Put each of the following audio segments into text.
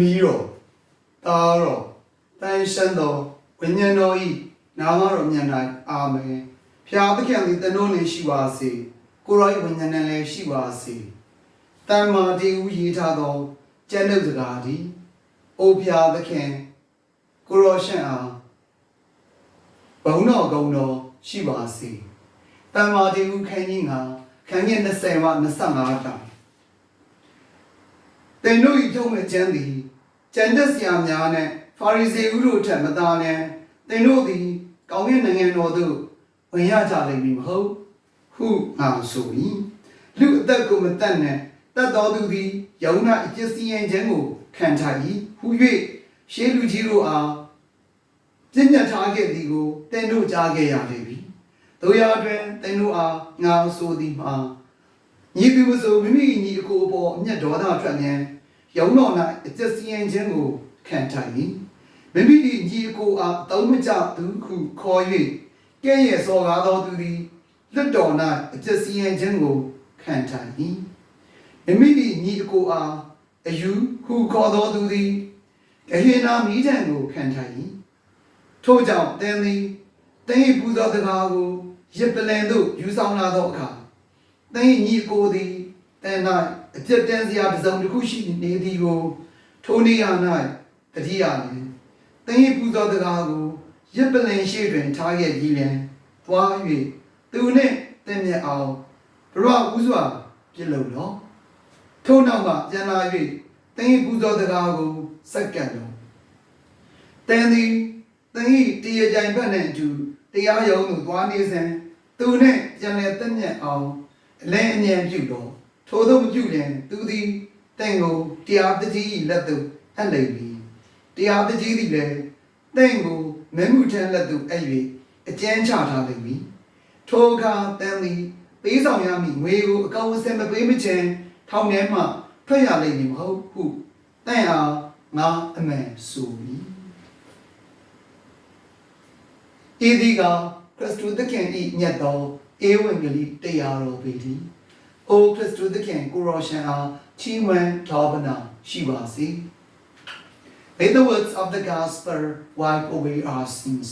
မီးတော်သားတော်တန်ရှင်းတော်ဝိညာဉ်တော်ဤနာမတော်မြတ်၌အာမင်ဖျားသခင်သည်တန်တော်နှင့်ရှိပါစေကိုရောဤဝိညာဉ်နဲ့လည်းရှိပါစေတန်မာတီဦးရေးထားသောကျမ်းုပ်စကားသည်အိုဖျားသခင်ကိုရောရှင့်အားဘုံတော်ကုံတော်ရှိပါစေတန်မာတီဦးခန်းကြီးငါခန်းကြီး20မှ25တောင် သင်တို့၏ထုံးမဲ့ကျမ်းသည်ကျမ်းသက်ဆရာများနှင့်ဖာရိဇေဥတို့ထက်မသာလျှင်သင်တို့သည်ကောင်းကင်နိုင်ငံတော်သို့ဝင်ရကြလိမ့်မည်မဟုတ်ဟုငါဆို၏လူအသက်ကိုမတတ်နဲ့တတ်တော်သူသည်ယုံနာအကျစီရင်ခြင်းကိုခံထား၏ဟု၍ရှေးလူကြီးတို့အားပြညတ်ထားခဲ့သည်ကိုသင်တို့ကြားခဲ့ရလိမ့်မည်တို့ရအတွင်သင်တို့အားငါဆိုသည်မှာ ညီသူမဆိုမိမိညီအကိုအပေါ်အမျက်ဒေါသထွက်မြဲရုံတော်၌အကျစီရင်ခြင်းကိုခံထိုင်၏မိမိ၏ညီအကိုအားတောင်းမကြသူခုခေါ်၍ကဲ့ရဲ့စော်ကားသောသူသည်လွတ်တော်၌အကျစီရင်ခြင်းကိုခံထိုင်၏မိမိ၏ညီအကိုအားအယူဟုခေါ်သောသူသည်ဂဟေနာမိထံကိုခံထိုင်၏ထို့ကြောင့်သင်သည်သင်၏ပူဇော်တကားကိုရစ်ပလင်သို့ယူဆောင်လာသောအခါ သင်ညီကိုသည်တန်၌အပြတ်တန်းစရာတစ်စုံတစ်ခုရှိနေသည်ကိုထိုနေရာ၌တတိယလင်သင်၏ပူဇော်တကားကိုရစ်ပလင်ရှိတွင်ထားခဲ့ပြီးလင်သွား၍သူနှင့်တင့်မြတ်အောင်ဘရဝဥစွာပြစ်လို့တော့ထို့နောက်မှပြန်လာ၍သင်၏ပူဇော်တကားကိုစက္ကန့်လုံးသင်သည်သင်၏တရားကြိုင်ဘက်နှင့်အတူတရားရုံးသို့သွားနေစဉ်သူနှင့်ပြန်လည်တင့်မြတ်အောင် အလဲအမြန်ပြုတော့ထိုသောမပြုလျင်သူသည်တင့်ကိုတရားတကြီး၏လက်သို့အပ်လိမ့်မည်တရားတကြီးသည်လည်းတင့်ကိုမဲမှုထမ်းလက်သို့အပ်၍အကျဉ်းချထားလိမ့်မည်ထိုအခါတန်သည်ပေးဆောင်ရမည့်ငွေကိုအကောင့်အစင်မပေးမချင်းထောင်ထဲမှထွက်ရလိမ့်မည်မဟုတ်ဟုတင့်အားငါအမှန်ဆိုမည်ဤသည်ကခရစ်တုသခင်၏ညတ် သောဧဝံဂေလိတရားတော်ပေသည်။အိုခရစ်တုသခင်ကိုရောရှင်အားချီးမွမ်းတော်ဗနာရှိပါစေ။ May the words of the gospel wipe away our sins.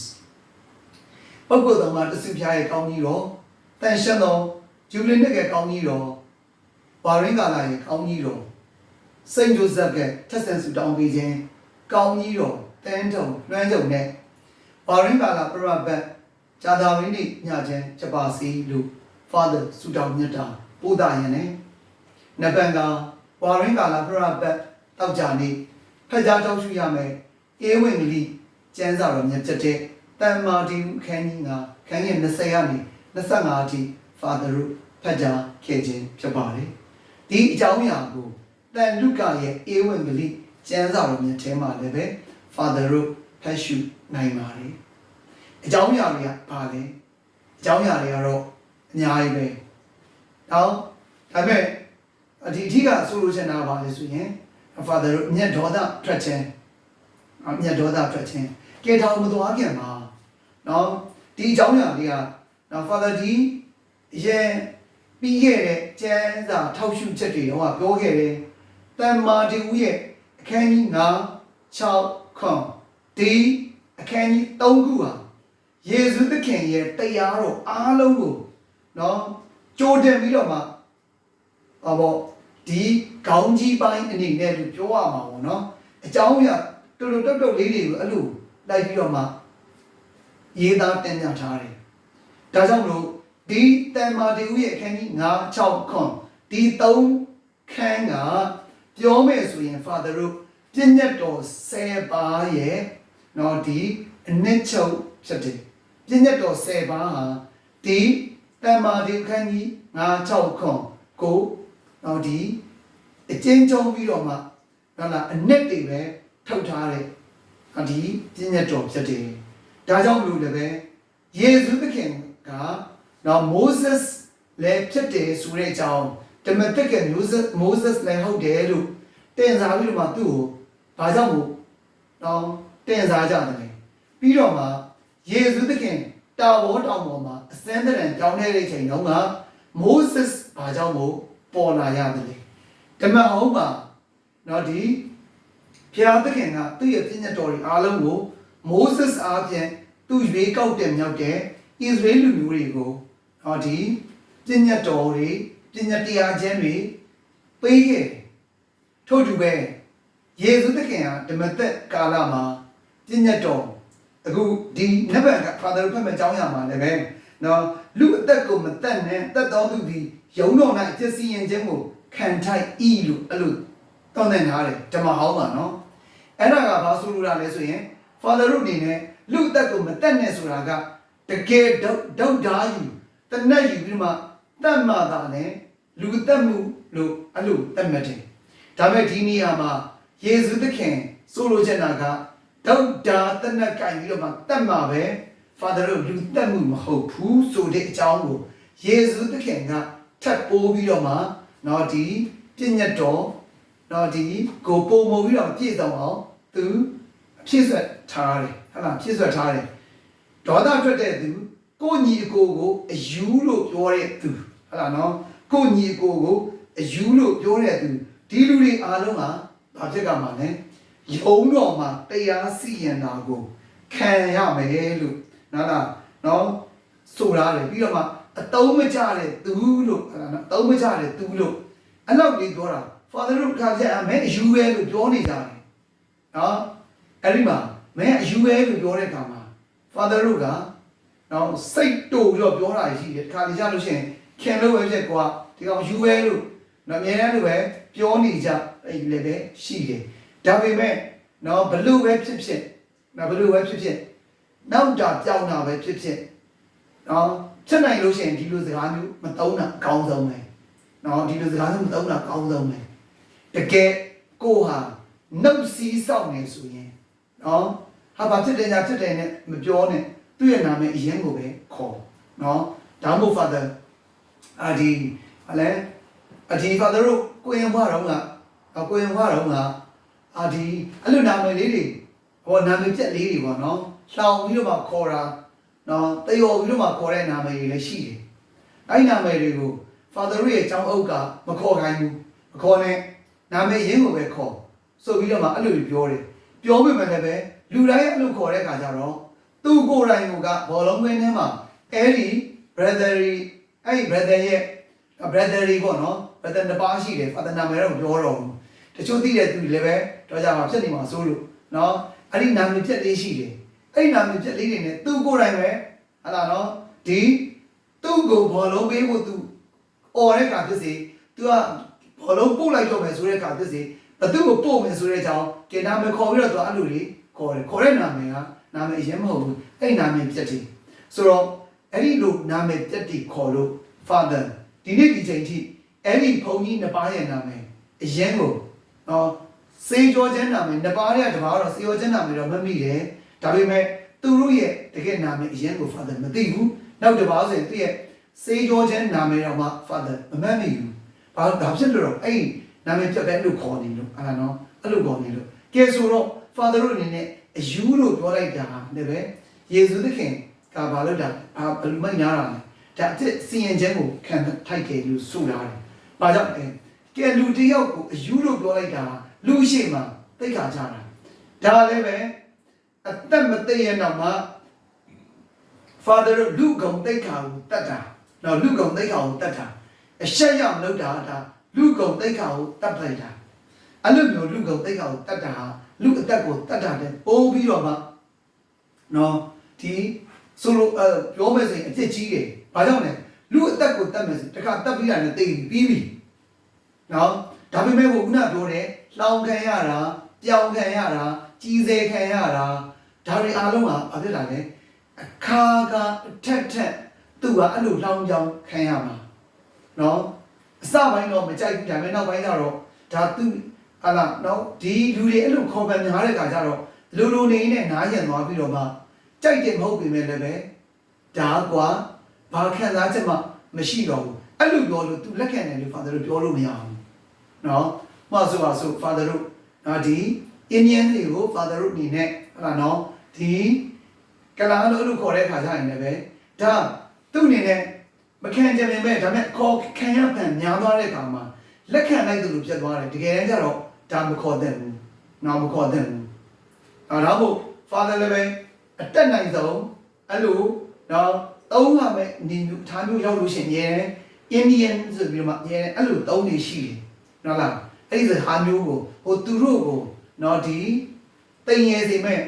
ပုဂ္ဂိုလ်တော်မှာတဆုဖျားရဲ့ကောင်းကြီးတော်တန်ရှင်းသောဂျူဘလင်းရဲ့ကောင်းကြီးတော်ဘာရင်းကာလာရဲ့ကောင်းကြီးတော်စိန့်ဂျိုဇက်ကထက်ဆန်ဆူတောင်းပေးခြင်းကောင်းကြီးတော်တန်တုံလွှမ်းကြုံနဲ့ဘာရင်းကာလာပရဘတ် ဇာတာဝင်းနေ့ညချမ်းချက်ပါစီလို့ Father ဆူတောင်းမြတ်တာပို့တာရင်နဲ့နပန်ကဝါရင်းကာလာပရပတ်တောက်ကြနေ့ဖက်ကြားတောက်ရှုရမယ်အေးဝင်ကလေးကျန်းစာတော်မြတ်ဖြစ်တဲ့တန်မာတီခန်းကြီးကခန်းကြီး20ကနေ25အထိ Father တို့ဖက်ကြားခဲ့ခြင်းဖြစ်ပါတယ်ဒီအကြောင်းအရာကိုတန်လုကာရဲ့အေးဝင်ကလေးကျန်းစာတော်မြတ်ထဲမှာလည်းပဲ Father တို့ဖတ်ရှုနိုင်ပါတယ် အကြောင်းအရာတွေကဘာလဲအကြောင်းအရာတွေကတော့အများကြီးပဲ။နောက်ဒါပေမဲ့အဒီအထီးကဆိုလိုချင်တာပါလေဆိုရင် father တို့မြတ်ဒေါသထွက်ခြင်းအမြတ်ဒေါသထွက်ခြင်းကဲထောင်မသွားခင်မှာနော်ဒီအကြောင်းအရာတွေကနော် father ဒီရဲ့ပြီးခဲ့တဲ့ကျမ်းစာထောက်ရှုချက်တွေတော့ပြောခဲ့တယ်တမ္မာတူရဲ့အခန်းကြီး9 6ခွန်ဒီအခန်းကြီး3ခုဟာ ယေရှုသခင်ရဲ့တရားတော်အားလုံးကိုနော်ကြိုတင်ပြီးတော့မှဟောပေါ့ဒီခေါင်းကြီးပိုင်းအနေနဲ့လို့ပြောရမှာပေါ့နော်အကြောင်းအရာတော်တော်တုတ်တုတ်လေးတွေကိုအဲ့လိုလိုက်ပြီးတော့မှရေးသားတင်ပြထားတယ်ဒါကြောင့်မလို့ဒီတန်မာတေဦးရဲ့အခန်းကြီး9 6ခွန်ဒီ3ခန်းကပြောမယ်ဆိုရင် Father တို့ပြည့်ညတ်တော်10ပါးရဲ့နော်ဒီအနှစ်ချုပ်ဖြစ်တယ် ပြည့်ညတ်တော်10ပါးဟာဒီတမ္မာဒီခန်းကြီး9 6ခွန်ကိုတော့ဒီအကျဉ်းချုံပြီးတော့မှဟုတ်လားအနှစ်တွေပဲထုတ်ထားတဲ့ဒီပြည့်ညတ်တော်ဖြစ်တယ်ဒါကြောင့်မလို့လည်းပဲယေရှုသခင်ကနော်မိုးဆက်လည်းဖြစ်တယ်ဆိုတဲ့အကြောင်းတမန်တက်ကမိုးဆက်မိုးဆက်လည်းဟုတ်တယ်လို့တင်စားပြီးတော့မှသူ့ကိုဘာကြောင့်မို့တော့တင်စားကြတယ်ပြီးတော့မှ ယေရှုသခင်တာဘောတောင်ပေါ်မှာအစမ်းတရံကြောင်းနေတဲ့ချိန်တုန်းကမိုးဆက်ဘာကြောင့်မို့ပေါ်လာရတယ်လေဓမ္မဟောင်းမှာနော်ဒီဖျားသခင်ကသူ့ရဲ့ပြည့်ညတ်တော်တွေအားလုံးကိုမိုးဆက်အားဖြင့်သူ့ရွေးကောက်တဲ့မြောက်တဲ့ဣသရေလလူမျိုးတွေကိုဟောဒီပြည့်ညတ်တော်တွေပြည့်ညတ်တရားခြင်းတွေပေးခဲ့တယ်ထို့တူပဲယေရှုသခင်ဟာဓမ္မသက်ကာလမှာပြည့်ညတ်တော် အခုဒီနဗတ်က Father ဖတ်မဲ့အကြောင်းအရာမှာလည်းပဲနော်လူအသက်ကိုမသက်နဲ့သက်တော်သူသည်ယုံတော်၌အကျစီရင်ခြင်းကိုခံထိုက်ဤလို့အဲ့လိုတောင်းတဲ့နားတယ်ဓမ္မဟောင်းပါနော်အဲ့ဒါကဘာဆိုလိုတာလဲဆိုရင် Father တို့အနေနဲ့လူအသက်ကိုမသက်နဲ့ဆိုတာကတကယ်ဒုတ်ဒုတ်ဓာယူတနက်ယူပြီးမှတတ်မှသာနဲ့လူအသက်မှုလို့အဲ့လိုတတ်မှတ်တယ်ဒါပေမဲ့ဒီနေရာမှာယေရှုသခင်ဆိုလိုချင်တာက ဒုတ်တာတနက်ကင်ပြီးတော့မှတတ်မှာပဲ Father တို့လူတတ်မှုမဟုတ်ဘူးဆိုတဲ့အကြောင်းကိုယေရှုသခင်ကထပ်ပိုးပြီးတော့မှနော်ဒီပြည့်ညတ်တော်နော်ဒီကိုပုံမပြီးတော့ပြည့်စုံအောင်သူအပြည့်စွက်ထားတယ်ဟုတ်လားပြည့်စွက်ထားတယ်ဒေါသထွက်တဲ့သူကိုညီအကိုကိုအယူလို့ပြောတဲ့သူဟုတ်လားနော်ကိုညီအကိုကိုအယူလို့ပြောတဲ့သူဒီလူတွေအားလုံးကဘာဖြစ်ကြမှာလဲ ယုံတော်မှာတရားစီရင်တာကိုခံရမယ်လို့နော်လားနော်ဆိုရတယ်ပြီးတော့မှအတုံးမကြတဲ့သူလို့ဟုတ်လားနော်အတုံးမကြတဲ့သူလို့အဲ့လောက်လေးပြောတာ father တို့ခါကျအမဲအယူပဲလို့ပြောနေကြတယ်နော်အဲ့ဒီမှာမင်းအယူပဲလို့ပြောတဲ့အခါမှာ father တို့ကနော်စိတ်တူပြီးတော့ပြောတာရှိတယ်ခါလေကြလို့ရှိရင်ခင်လို့ပဲဖြစ်ကွာဒီကောင်ယူပဲလို့နော်အများအားလို့ပဲပြောနေကြအဲ့လည်းပဲရှိတယ် ဒါပေမဲ့နော်ဘလို့ပဲဖြစ်ဖြစ်နော်ဘလို့ပဲဖြစ်ဖြစ်နောက်တာကြောင်တာပဲဖြစ်ဖြစ်နော်ဖြစ်နိုင်လို့ရှိရင်ဒီလိုစကားမျိုးမသုံးတာအကောင်းဆုံးပဲနော်ဒီလိုစကားမျိုးမသုံးတာအကောင်းဆုံးပဲတကယ်ကိုဟာနှုတ်စည်းဆောင်နေဆိုရင်နော်ဟာဘာဖြစ်တယ်ညာဖြစ်တယ်နဲ့မပြောနဲ့သူ့ရဲ့နာမည်အရင်ကိုပဲခေါ်နော်ဒါမှမဟုတ် father အာဒီဟလဲအဒီ father တို့ကိုရင်ဘွားတော့ကကိုရင်ဘွားတော့က အာဒီအဲ့လိုနာမည်လေးတွေဟောနာမည်ပြက်လေးတွေပေါ့နော်လှောင်ပြီးတော့မှခေါ်တာနော်တယောပြီးတော့မှခေါ်တဲ့နာမည်တွေလည်းရှိတယ်အဲ့ဒီနာမည်တွေကို father ရဲ့ကျောင်းအုပ်ကမခေါ်ခိုင်းဘူးမခေါ်နဲ့နာမည်ရင်းကိုပဲခေါ်ဆိုပြီးတော့မှအဲ့လိုပြောတယ်ပြောပေမဲ့လည်းပဲလူတိုင်းအဲ့လိုခေါ်တဲ့အခါကျတော့သူ့ကိုယ်တိုင်ကဘောလုံးကွင်းထဲမှာအဲ့ဒီ brother အဲ့ဒီ brother ရဲ့ brother တွေပေါ့နော် brother တစ်ပါးရှိတယ် father နာမည်တော့ပြောတော့ဘူး တချို့သိတဲ့သူတွေလည်းပဲတော့ကြမှာဖြစ်နေမှာစိုးလို့နော်အဲ့ဒီနာမည်ပြက်လေးရှိတယ်အဲ့ဒီနာမည်ပြက်လေးတွေနဲ့သူ့ကိုယ်တိုင်ပဲဟာလာနော်ဒီသူ့ကိုဘောလုံးပေးဖို့သူអော်တဲ့ခါဖြစ်စေသူကဘောလုံးပို့လိုက်တော့မယ်ဆိုတဲ့ခါဖြစ်စေဘသူ့ကိုပို့မယ်ဆိုတဲ့အကြောင်းကဲနာမည်ခေါ်ပြီးတော့သူအဲ့လိုလေးခေါ်တယ်ခေါ်တဲ့နာမည်ကနာမည်အရင်မဟုတ်ဘူးအဲ့ဒီနာမည်ပြက်တယ်ဆိုတော့အဲ့ဒီလိုနာမည်ပြက်တီခေါ်လို့ father ဒီနေ့ဒီချိန်ထိအဲ့ဒီဘုံကြီးနှစ်ပါးရဲ့နာမည်အရင်ကို နော်စေကျော်ချမ်းနာမည်နှစ်ပါးရဲ့တပါးတော့စေကျော်ချမ်းနာမည်တော့မမိတယ်ဒါပေမဲ့သူတို့ရဲ့တကယ်နာမည်အရင်ကို father မသိဘူးနောက်တစ်ပါးဆိုရင်သူရဲ့စေကျော်ချမ်းနာမည်တော့မှ father မမှတ်မိဘူးဘာဒါဖြစ်လို့တော့အဲ့ဒီနာမည်ပြက်ပဲလို့ခေါ်နေလို့အဲ့ဒါနော်အဲ့လိုခေါ်နေလို့ကဲဆိုတော့ father တို့အနေနဲ့အယူလို့ပြောလိုက်တာလည်းပဲယေရှုသခင်ကဘာလို့တာဘာဘယ်လိုမှညားတာလဲဒါအစ်စီရင်ခြင်းကိုခံထိုက်ခဲ့လို့ဆိုတာတယ်။ဘာကြောင့်လဲ။ ကဲလူတစ်ယောက်ကိုအယူလို့ပြောလိုက်တာလူရှိမှသိခါကြတာ။ဒါလည်းပဲအသက်မသိရတော့မှ father တို့လူကုံသိခါကိုတတ်တာ။နော်လူကုံသိခါကိုတတ်တာ။အရှက်ရောက်လုပ်တာဒါလူကုံသိခါကိုတတ်လိုက်တာ။အဲ့လိုမျိုးလူကုံသိခါကိုတတ်တာဟာလူအသက်ကိုတတ်တာတဲ့ပိုးပြီးတော့မှနော်ဒီဆိုလိုအဲပြောမယ်ဆိုရင်အဖြစ်ကြီးတယ်။ဘာကြောင့်လဲလူအသက်ကိုတတ်မယ်ဆိုတခါတတ်ပြီးတာနဲ့တိတ်ပြီးပြီ။ နော်ဒါပေမဲ့ခုနပြောတဲ့လှောင်ခံရတာပြောင်ခံရတာကြီးစဲခံရတာဒါတွေအားလုံးကဘာဖြစ်လာလဲအခါကအထက်ထက်သူကအဲ့လိုလှောင်ပြောင်ခံရမှာနော်အစပိုင်းတော့မကြိုက်ဘူးဒါပေမဲ့နောက်ပိုင်းကျတော့ဒါသူဟာလာနော်ဒီလူတွေအဲ့လိုခေါ်ပန်များတဲ့ခါကျတော့လူလူနေနဲ့နားရင်သွားပြီးတော့မှကြိုက်တယ်မဟုတ်ပေမဲ့လည်းပဲဒါကွာဘာခံစားချက်မှမရှိတော့ဘူးအဲ့လိုပြောလို့သူလက်ခံတယ်လို့ father တို့ပြောလို့မရဘူး နော်မဆိုပါဆို father တို့နော်ဒီ Indian တွေကို father တို့အနေနဲ့ဟာလာနော်ဒီကလာလို့လို့ခေါ်တဲ့ခါကျရင်လည်းပဲဒါသူ့အနေနဲ့မခံကြမြင်မဲ့ဒါပေမဲ့ခေါ်ခံရပန်များသွားတဲ့အခါမှာလက်ခံလိုက်သူလိုဖြစ်သွားတယ်တကယ်တမ်းကျတော့ဒါမခေါ်တဲ့ဘူးနောက်မခေါ်တဲ့ဘူးအဲဒါမို့ father လည်းပဲအတက်နိုင်ဆုံးအဲ့လိုနော်သုံးရမယ်နေမျိုးထားမျိုးရောက်လို့ရှိရင် Indian ဆိုပြီးတော့မှအဲအဲ့လိုသုံးနေရှိတယ် နော်လားအဲ့ဒီဟာမျိုးကိုဟိုသူတို့ကိုနော်ဒီတိမ်ရဲစီမဲ့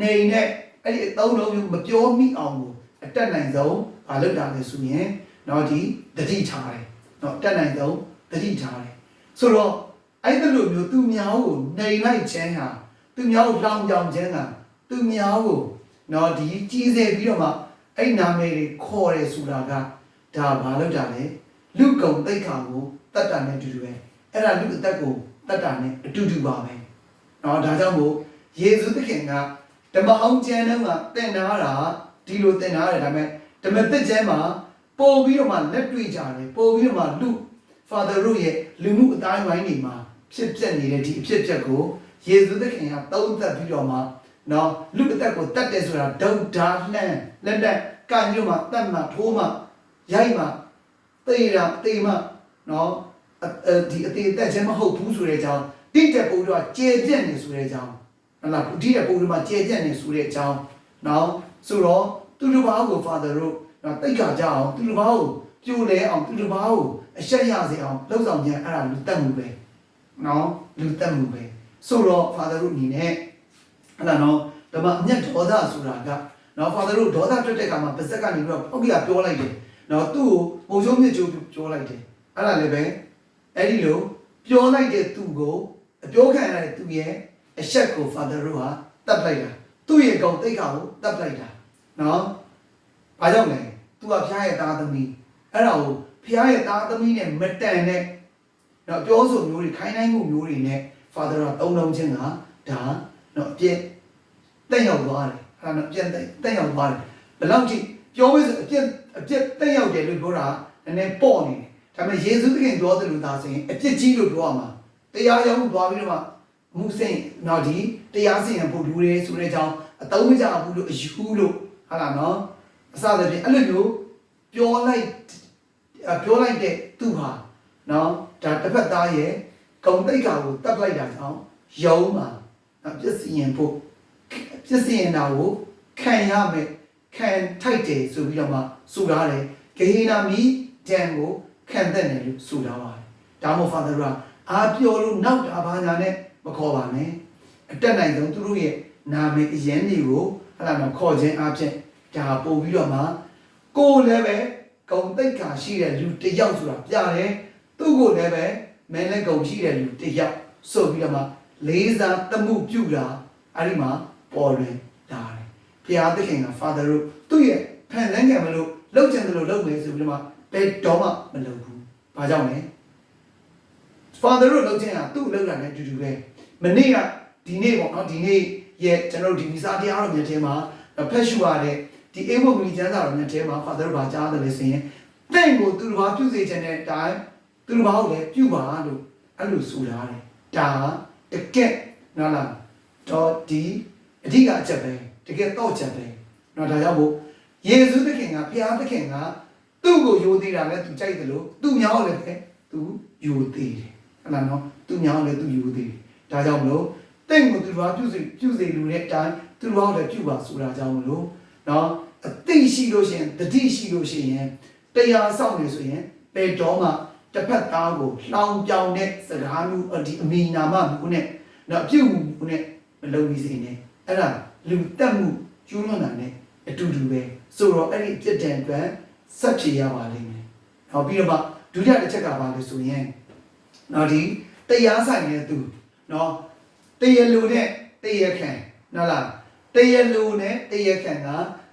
နေနဲ့အဲ့ဒီအသုံးလုံးမျိုးမပြောမိအောင်ကိုအတက်နိုင်ဆုံးမလုပ်တာလေဆိုရင်နော်ဒီတတိထားတယ်နော်အတက်နိုင်ဆုံးတတိထားတယ်ဆိုတော့အဲ့ဒီလိုမျိုးသူများကိုနေလိုက်ခြင်းဟာသူများကိုလောင်ပြောင်ခြင်းဟာသူများကိုနော်ဒီကြီးစေပြီးတော့မှအဲ့နာမည်တွေခေါ်တယ်ဆိုတာကဒါဘာလို့တာလဲလူကုံတိတ်ခါကိုတတ်တာနဲ့အတူတူပဲ အဲ့ဒါလူအသက်ကိုတတ်တာနဲ့အတူတူပါပဲနော်ဒါကြောင့်မို့ယေရှုသခင်ကဓမ္မအောင်ကျမ်းထဲမှာသင်ထားတာဒီလိုသင်ထားတယ်ဒါပေမဲ့ဓမ္မသစ်ကျမ်းမှာပို့ပြီးတော့မှလက်တွေ့ကြတယ်ပို့ပြီးတော့မှလူ Father တို့ရဲ့လူမှုအတိုင်းဝိုင်းတွေမှာဖြစ်ပျက်နေတဲ့ဒီအဖြစ်အပျက်ကိုယေရှုသခင်ကသုံးသပ်ပြီးတော့မှနော်လူအသက်ကိုတတ်တယ်ဆိုတာဒုတ်ဒါလှမ်းလက်တက်ကညွတ်မှတတ်မှထိုးမှရိုက်မှသေတာသေမှနော်အဲ ဒီအသေးသက်ခြင်းမဟုတ်ဘူးဆိုတဲ့အကြောင်းတိတက်ပို့တော့ကျေပြက်နေဆိုတဲ့အကြောင်းဟုတ်လားဒီတက်ပို့တော့မှကျေပြက်နေဆိုတဲ့အကြောင်းနော်ဆိုတော့သူတို့ဘာကို Father တို့နော်တိတ်ခါကြအောင်သူတို့ဘာကိုပြိုလဲအောင်သူတို့ဘာကိုအရှက်ရစေအောင်လှုပ်ဆောင်ခြင်းအဲ့ဒါလူတက်မှုပဲနော်လူတက်မှုပဲဆိုတော့ Father တို့အနေနဲ့အဲ့ဒါနော်ဓမ္မအမျက်ဒေါသဆိုတာကနော် Father တို့ဒေါသထွက်တဲ့အခါမှာပါဇက်ကနေပြီးတော့ပောက်ကပြောလိုက်တယ်နော်သူ့ကိုပုံရုံးမြစ်ကျိုးပြောလိုက်တယ်အဲ့ဒါလည်းပဲ အဲ့ဒီလိုပြောလိုက်တဲ့သူကိုအပြောခံရတဲ့သူရဲ့အရှက်ကို Father တို့ဟာတတ်လိုက်တာသူ့ရဲ့ကောင်တိတ်ခါကိုတတ်လိုက်တာနော်ဘာကြောင့်လဲသူကဖျားရဲ့သားသမီးအဲ့ဒါကိုဖျားရဲ့သားသမီးနဲ့မတန်တဲ့နော်ပြောဆိုမျိုးတွေခိုင်းနိုင်မှုမျိုးတွေနဲ့ Father ကတုံးတုံးချင်းကဒါနော်အပြည့်တက်ရောက်သွားတယ်အဲ့ဒါနော်အပြည့်တက်ရောက်သွားတယ်ဘယ်လောက်ထိပြောလို့ဆိုအပြည့်အပြည့်တက်ရောက်တယ်လို့ပြောတာနည်းနည်းပေါ့နေတယ် ဒါပေမဲ့ယေရှုသခင်ပြောတယ်လို့သာဆိုရင်အပြစ်ကြီးလို့ပြောရမှာတရားရောက်မှုသွားပြီးတော့မှမှုစိတ်နော်ဒီတရားစင်ရဖို့လူတွေဆိုတဲ့အကြောင်းအတုံးမကြဘူးလို့အယူလို့ဟာလားနော်အစသဖြင့်အဲ့လိုမျိုးပြောလိုက်ပြောလိုက်တဲ့သူဟာနော်ဒါတစ်ဖက်သားရဲ့ဂုံတိတ်ခါကိုတတ်လိုက်တာကြောင့်ယုံမှာပြည့်စည်ရင်ဖို့ပြည့်စည်ရင်တာကိုခံရမယ်ခံထိုက်တယ်ဆိုပြီးတော့မှဆိုထားတယ်ဂေဟနာမီဒံကို ခံတဲ့တယ်လို့ဆိုထားပါတယ်ဒါမှမဟုတ် Father ကအာပြောလို့နောက်တာဘာညာနဲ့မခေါ်ပါနဲ့အတက်နိုင်ဆုံးသူတို့ရဲ့နာမည်အရင်တွေကိုဟလာတော့ခေါ်ခြင်းအဖြစ်ဒါပို့ပြီးတော့မှကိုယ်လည်းပဲဂုံတိတ်ခါရှိတဲ့လူတစ်ယောက်ဆိုတာပြတယ်သူ့ကိုလည်းပဲမဲလက်ဂုံရှိတဲ့လူတစ်ယောက်ဆိုပြီးတော့မှလေးစားတမှုပြုတာအဲ့ဒီမှာပေါ်လွင်လာတယ်ဘုရားသခင်က Father တို့သူ့ရဲ့ဖန်ဆန်းကံမလို့လောက်ကျင်တယ်လို့လုပ်မယ်ဆိုပြီးတော့မှ ဘယ်တော့မှမလုပ်ဘူးဘာကြောင့်လဲ Father တို့လုပ်ခြင်းဟာသူ့လုပ်တာနဲ့အတူတူပဲမနေ့ကဒီနေ့ပေါ့နော်ဒီနေ့ရဲ့ကျွန်တော်တို့ဒီဗီဇာတရားတော်မြတ်ထဲမှာဖက်ရှူရတဲ့ဒီအေဘုတ်မီကျမ်းစာတော်မြတ်ထဲမှာ Father ဘာကြားတယ်လဲဆိုရင်တင့်ကိုသူတစ်ပါးပြုစေခြင်းတဲ့အတိုင်းသူတစ်ပါးကိုလည်းပြုပါလို့အဲ့လိုဆိုထားတယ်ဒါတကက်နော်လားတော့ဒီအဓိကအချက်ပဲတကယ်တော့ချက်ပဲနော်ဒါကြောင့်မို့ယေရှုသခင်ကဘုရားသခင်က သူ့ကိုယိုသေးတာလဲသူကြိုက်တယ်လို့သူ့မြောင်းလည်းပဲသူယိုသေးတယ်ဟဲ့လားနော်သူ့မြောင်းလည်းသူယိုသေးတယ်ဒါကြောင့်မလို့တင့်ကိုသူတစ်ပါးပြုစေပြုစေလူတဲ့အတိုင်းသူတစ်ပါးလည်းပြုပါဆိုတာကြောင့်မလို့နော်အသိရှိလို့ရှိရင်တတိရှိလို့ရှိရင်တရားဆောင်နေဆိုရင်ပေတော်မှာတစ်ဖက်သားကိုလှောင်ပြောင်တဲ့စကားမျိုးဒီအမိနာမမျိုးနဲ့နော်အပြုတ်မှုနဲ့မလုပ်ပြီးစိနေအဲ့ဒါလူတက်မှုကျူးလွန်တာနဲ့အတူတူပဲဆိုတော့အဲ့ဒီအပြစ်ဒဏ်အတွက် ဆက်ဖြေရပါလိမ့်မယ်။နောက်ပြီးတော့မှဒုတိယတစ်ချက်ကပါလို့ဆိုရင်နော်ဒီတရားဆိုင်တဲ့သူနော်တရားလူနဲ့တရားခံနော်လားတရားလူနဲ့တရားခံက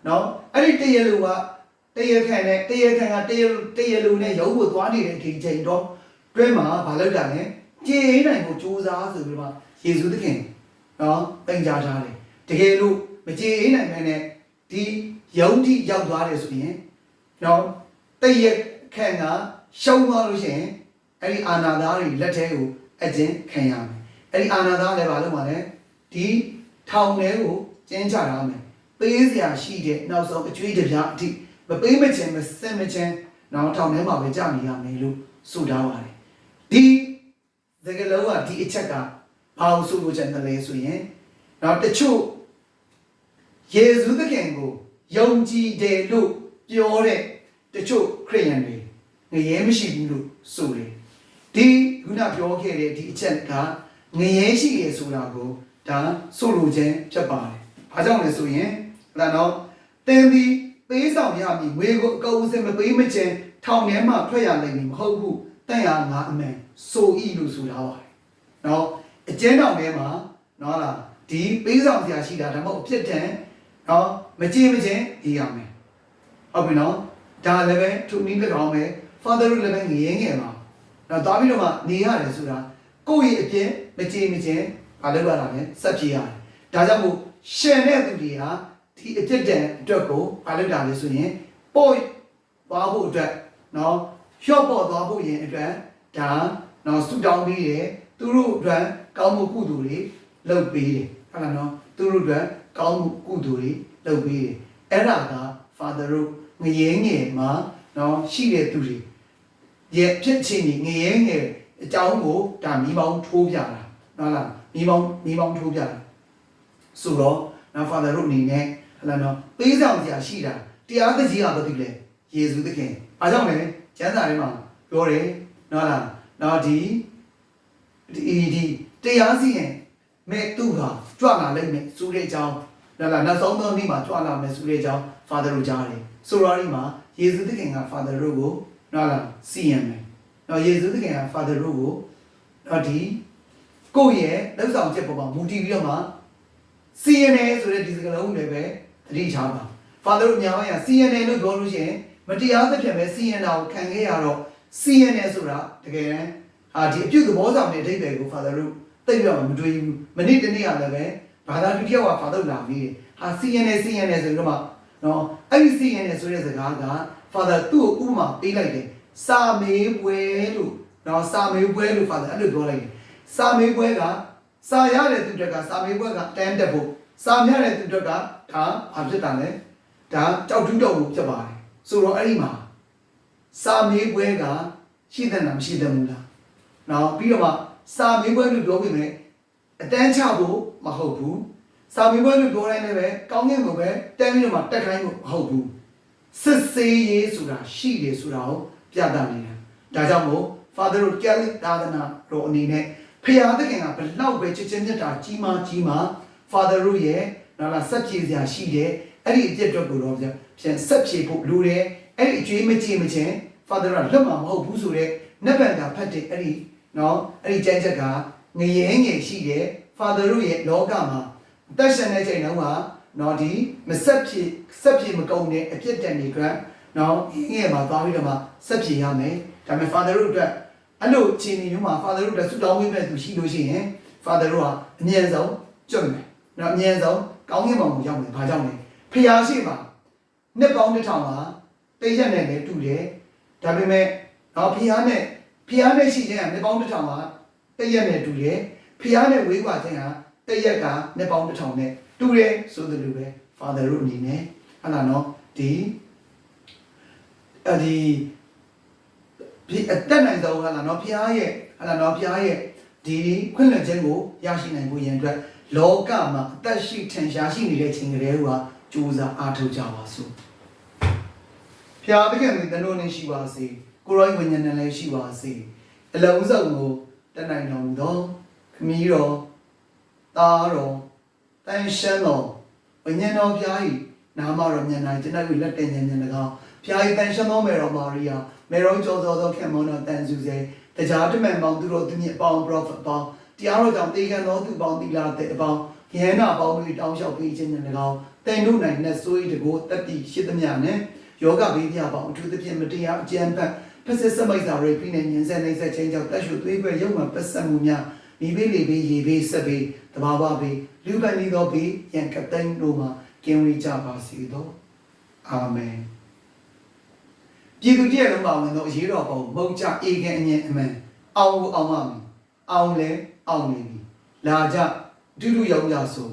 နော်အဲ့ဒီတရားလူကတရားခံနဲ့တရားခံကတရားတရားလူနဲ့ရုပ်ကိုသွားနေတဲ့ဒီချိန်တော့တွဲမှာမလုပ်တာနဲ့ကြေးနိုင်ကိုစူးစမ်းဆိုပြီးတော့ယေရှုသခင်နော်တင်ကြထားတယ်တကယ်လို့မကြေးနိုင်မဲနဲ့ဒီယုံတိရောက်သွားတယ်ဆိုရင် နော်တရားခံကရှုံးသွားလို့ရှိရင်အဲ့ဒီအာနာသားတွေလက်ထဲကိုအကျဉ်းခံရမယ်အဲ့ဒီအာနာသားလည်းဘာလုပ်မှာလဲဒီထောင်ထဲကိုကျင်းချရမယ်ပေးစရာရှိတဲ့နောက်ဆုံးအကျွေးတစ်ပြားအထိမပေးမချင်းမစက်မချင်းနောက်ထောင်ထဲမှာပဲကြာနေရမယ်လို့ဆိုထားပါတယ်ဒီစကလုံးကဒီအချက်ကဘာလို့ဆိုလို့ချင်တယ်လဲဆိုရင်နောက်တချို့ယေရှုသခင်ကိုယုံကြည်တယ်လို့ပြောတဲ့ တချို့ခရိယန်တွေငရဲမရှိဘူးလို့ဆိုတယ်ဒီခုနပြောခဲ့တဲ့ဒီအချက်ကငရဲရှိရဆိုတာကိုဒါဆိုလိုခြင်းဖြစ်ပါတယ်။ဘာကြောင့်လဲဆိုရင်ဟလာတော့တင်းဒီပေးဆောင်ရမည်ငွေကိုအကောင်းစင်မပေးမချင်းထောင်ထဲမှာထွက်ရနိုင်မည်မဟုတ်ဘူးတန်ရငါအမှန်ဆိုဤလို့ဆိုထားပါတယ်။နော်အကျဉ်းတောင်ထဲမှာနော်လားဒီပေးဆောင်စရာရှိတာဒါမှမဟုတ်အဖြစ်တန်နော်မကြည့်မချင်းအေးရမယ်။ဟုတ်ပြီနော် ဒါလည်းပဲသူနည်း၎င်းပဲ father တို့လည်းပဲငရဲငယ်မှာနော်သွားပြီးတော့မှနေရတယ်ဆိုတာကိုယ့်ရဲ့အပြင်းမကြည့်မချင်းဘာလုပ်ရတာလဲစက်ပြေးရတယ်။ဒါကြောင့်မို့ရှင်တဲ့သူတွေဟာဒီအဖြစ်တန်အတွက်ကိုဘာလုပ်တာလဲဆိုရင်ပို့သွားဖို့အတွက်နော်လျှော့ပေါ့သွားဖို့ရင်အတွက်ဒါနော်ဆူတောင်းပေးတယ်သူတို့အတွက်ကောင်းမှုကုသိုလ်တွေလုပ်ပေးတယ်ဟုတ်လားနော်သူတို့အတွက်ကောင်းမှုကုသိုလ်တွေလုပ်ပေးတယ်အဲ့ဒါက father တို့ ငရဲငယ်မှာနော်ရှိတဲ့သူတွေရဲ့ဖြစ်ချင်နေငရဲငယ်အကြောင်းကိုဒါမိမောင်းထိုးပြတာနော်လားမိမောင်းမိမောင်းထိုးပြတာဆိုတော့နော် father တို့အနေနဲ့ဟုတ်လားနော်ပေးဆောင်စရာရှိတာတရားသကြီးကဘာတူလဲယေရှုသခင်အားကြောင့်လဲကျမ်းစာထဲမှာပြောတယ်နော်လားနော်ဒီဒီဒီတရားစီရင်မဲ့သူဟာကြွလာလိမ့်မယ်ဆိုတဲ့အကြောင်းနော်လားနောက်ဆုံးသောနေ့မှာကြွလာမယ်ဆိုတဲ့အကြောင်း father တို့ကြားတယ် ဆိုတော့ဒီမှာယေရှုသခင်က father တို့ကိုနော်လားစီရင်မယ်နော်ယေရှုသခင်က father တို့ကိုနော်ဒီကိုယ့်ရဲ့လက်ဆောင်ချက်ပေါ်မှာမူတည်ပြီးတော့မှ CNN ဆိုတဲ့ဒီစကားလုံးတွေပဲသတိထားပါ Father တို့ညာဘက်က CNN လို့ပြောလို့ရှိရင်မတရားသဖြင့်ပဲ CNN ကိုခံခဲ့ရတော့ CNN ဆိုတာတကယ်တမ်းဟာဒီအပြုတ်သဘောဆောင်တဲ့အဓိပ္ပာယ်ကို Father တို့သိပြအောင်မတွေးဘူးမနေ့တနေ့ကလည်းပဲဘာသာတူတယောက်က Father လာပြီးတယ်ဟာ CNN CNN ဆိုတော့မှ နော်အဲ့ဒီ CNN ဆိုတဲ့စကားက Father သူ့ကိုဥပမာပေးလိုက်တယ်စာမေးပွဲလို့နော်စာမေးပွဲလို့ Father အဲ့လိုပြောလိုက်တယ်စာမေးပွဲကစာရတဲ့သူတွေကစာမေးပွဲကတန်းတက်ဖို့စာမြတဲ့သူတွေကဒါဘာဖြစ်တာလဲဒါကြောက်တူးတော့ဘူးဖြစ်ပါတယ်ဆိုတော့အဲ့ဒီမှာစာမေးပွဲကရှိတဲ့လားမရှိတဲ့ဘူးလားနော်ပြီးတော့မှစာမေးပွဲလို့ပြောပြီးမယ်အတန်းချဖို့မဟုတ်ဘူး စာမေးပွဲလို့ပြောတိုင်းလည်းပဲကောင်းကင်ကိုပဲတန်းပြီးတော့မှတက်ခိုင်းဖို့မဟုတ်ဘူးစစ်စေးရေးဆိုတာရှိတယ်ဆိုတာကိုပြသနေတာဒါကြောင့်မို့ Father တို့ကယ်လီသာသနာတော်အနေနဲ့ဖရာသခင်ကဘလောက်ပဲချစ်ချင်းမြတ်တာကြီးမားကြီးမား Father တို့ရဲ့နော်လားဆက်ပြေစရာရှိတယ်အဲ့ဒီအပြစ်အတွက်ကိုတော့ပြန်ပြန်ဆက်ပြေဖို့လိုတယ်အဲ့ဒီအကျွေးမကြည့်မချင်း Father ကလွတ်မှာမဟုတ်ဘူးဆိုတော့နက်ပန်ကဖတ်တဲ့အဲ့ဒီနော်အဲ့ဒီကြမ်းချက်ကငရဲငယ်ရှိတယ် Father တို့ရဲ့လောကမှာ အသက်ရှင်တဲ့ချိန်တုန်းကနော်ဒီမဆက်ပြေဆက်ပြေမကုန်တဲ့အပြစ်တန်တွေကနော်ငယ်မှာသွားပြီးတော့မှဆက်ပြေရမယ်ဒါပေမဲ့ Father တို့အတွက်အဲ့လိုခြေနေမျိုးမှာ Father တို့အတွက်ဆုတောင်းပေးမဲ့သူရှိလို့ရှိရင် Father တို့ကအမြဲဆုံးကြွမယ်။နော်အမြဲဆုံးကောင်းကင်ဘုံကိုရောက်မယ်။ဘာကြောင့်လဲ။ဖျားရှိမှာနှစ်ပေါင်းတစ်ထောင်မှာတိတ်ရက်နဲ့လည်းတူတယ်။ဒါပေမဲ့နော်ဖျားနဲ့ဖျားနဲ့ရှိခြင်းကနှစ်ပေါင်းတစ်ထောင်မှာတိတ်ရက်နဲ့တူတယ်။ဖျားနဲ့ဝေးကွာခြင်းက တိတ်ရက်ကနှစ်ပေါင်းတစ်ထောင်နဲ့တူတယ်ဆိုသလိုပဲ Father တို့အနေနဲ့ဟလာနော်ဒီအဒီဒီအတက်နိုင်ဆုံးဟလာနော်ဖျားရဲ့ဟလာနော်ဖျားရဲ့ဒီခွင့်လွှတ်ခြင်းကိုရရှိနိုင်ဖို့ရန်အတွက်လောကမှာအသက်ရှိထင်ရှားရှိနေတဲ့ချိန်ကလေးကကြိုးစားအားထုတ်ကြပါစို့ဖျားသခင်မိတနိုးနေရှိပါစေကိုရောဝိညာဉ်နဲ့လည်းရှိပါစေအလုံးစုံကိုတတ်နိုင်တော်မူသောခမည်းတော် သားတော်တန်ရှင်းတော်ဝိညာဉ်တော်ဖျား၏နာမတော်မြတ်နိုင်ကျွန်တော်တို့လက်တင်ဉာဏ်ဉာဏ်၎င်းဖျား၏တန်ရှင်းတော်မေတော်မာရိယာမေတော်ကျော်စောသောခင်မွန်တော်တန်စုစေတရားတမန်ပေါင်းသူတို့သူမြင့်ပေါင်း prophet ပေါင်းတရားတော်ကြောင့်တေခံသောသူပေါင်းသီလာတဲ့အပေါင်းယဟနာပေါင်းတို့တောင်းလျှောက်ပေးခြင်းနဲ့၎င်းတိုင်တို့နိုင်နဲ့ဆိုးရတကိုတတိရှိသမျှနဲ့ယောဂဘေးပြပေါင်းအထူးသဖြင့်မတရားအကြမ်းဖက်ဖက်စစ်စမိတ်စာရိဖိနေညင်ဆက်နေဆက်ချင်းကြောင့်တက်ရှုသွေးခွဲရုပ်မှပတ်ဆက်မှုများ မိဘေးလေဘေးရေဘေးဆက်ဘေးတဘာဝဘေးလူပန်ဤသောဘေးရန်ကတိုင်တို့မှာကင်းဝေးကြပါစေသောအာမင်ပြည်သူတည်းလုံးပါဝင်သောအရေးတော်ပုံမုတ်ကြအေကန်အငြင်းအမှန်အောင်ကိုအောင်ပါမည်အောင်လဲအောင်နေပြီလာကြဒုဒုရောက်ကြဆို